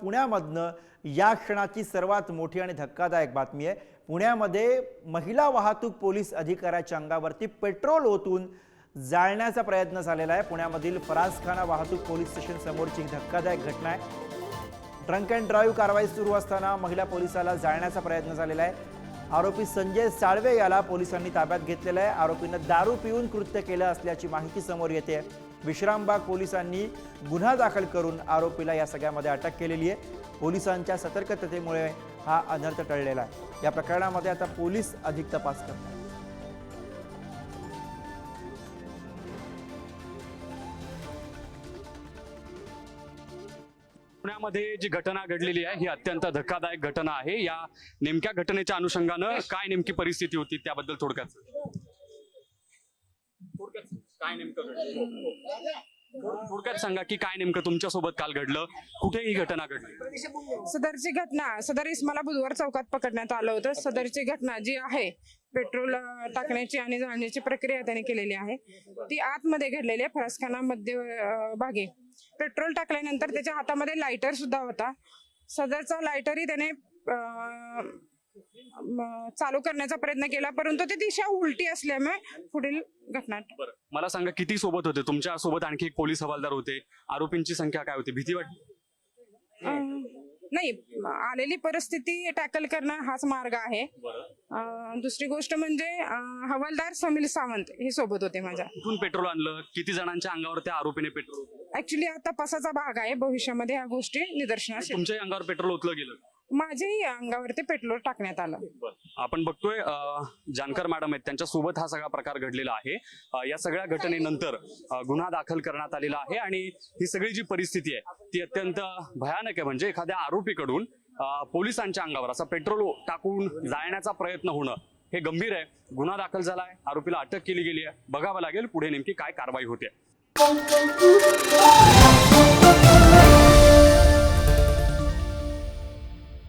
पुण्यामधनं या क्षणाची सर्वात मोठी आणि धक्कादायक बातमी आहे. पुण्यामध्ये महिला वाहतूक पोलीस अधिकाऱ्याच्या अंगावरती पेट्रोल ओतून जाळण्याचा प्रयत्न झालेला आहे. पुण्यामधील फरासखाना वाहतूक पोलीस स्टेशन समोरची धक्कादायक घटना आहे. ड्रंक अँड ड्राईव्ह कारवाई सुरू असताना महिला पोलिसाला जाळण्याचा प्रयत्न झालेला आहे. आरोपी संजय साळवे याला पोलिसांनी ताब्यात घेतलेला आहे. आरोपीनं दारू पिऊन कृत्य केलं असल्याची माहिती समोर येते. विश्रामबाग पोलिसांनी गुन्हा दाखल करून आरोपीला या सगळ्यामध्ये अटक केलेली आहे. पोलिसांच्या सतर्कतेमुळे हा अनर्थ टळलेला आहे. या प्रकरणामध्ये आता पोलीस अधिक तपास करतात पुण्यामध्ये जी घटना घडलेली आहे ही अत्यंत धक्कादायक घटना आहे. या नेमक्या घटनेच्या अनुषंगानं काय नेमकी परिस्थिती होती त्याबद्दल थोडक्यात थोडक्यात काय नेमकं घडलं? थोड- थोडक्यात सांगा की काय नेमकं तुमच्यासोबत काल घडलं? कुठे ही घटना घडली? सदरची घटना सदर इस्माला बुधवार चौकात पकडण्यात आलं होतं. सदरची घटना जी आहे पेट्रोल अं, टाकण्याची आणि जाळण्याची प्रक्रिया त्याने केलेली आहे. ती आतमध्ये घडलेली आहे फरसखाना मध्य अं, भागी. पेट्रोल टाकल्यानंतर त्याच्या हातामध्ये लायटर सुद्धा होता. सदरचा लायटरही त्याने अं, चालू करण्याचा प्रयत्न केला परंतु ती दिशा उलटी असल्यामुळे पुढील घटना बरं. मला सांगा किती सोबत होते? तुमच्यासोबत आणखी एक पोलीस हवालदार होते. आरोपींची संख्या काय होती? भीती वाटली? नाही आलेली परिस्थिती टॅकल करणं हाच मार्ग आहे. अं, दुसरी गोष्ट म्हणजे अं, हवालदार समील सावंत हे सोबत होते माझ्या. कुठून पेट्रोल आणलं? किती जणांच्या अंगावर त्या आरोपीने पेट्रोल ऍक्च्युली आता तपासाचा भाग आहे. भविष्यामध्ये ह्या गोष्टी निदर्शनास येतील. तुमच्याही अंगावर पेट्रोल ओतलं गेलं. माझ्याही अंगावरती पेट्रोल टाकण्यात आलं. आपण बघतोय जानकर मॅडम आहेत. त्यांच्यासोबत हा सगळा प्रकार घडलेला आहे. या सगळ्या घटनेनंतर गुन्हा दाखल करण्यात आलेला आहे आणि ही सगळी जी परिस्थिती आहे ती अत्यंत भयानक आहे. म्हणजे एखाद्या आरोपीकडून अं, पोलिसांच्या अंगावर असा पेट्रोल टाकून जाळण्याचा प्रयत्न होणं हे गंभीर आहे. गुन्हा दाखल झाला आहे. आरोपीला अटक केली गेली आहे. बघावं लागेल पुढे नेमकी काय कारवाई होते.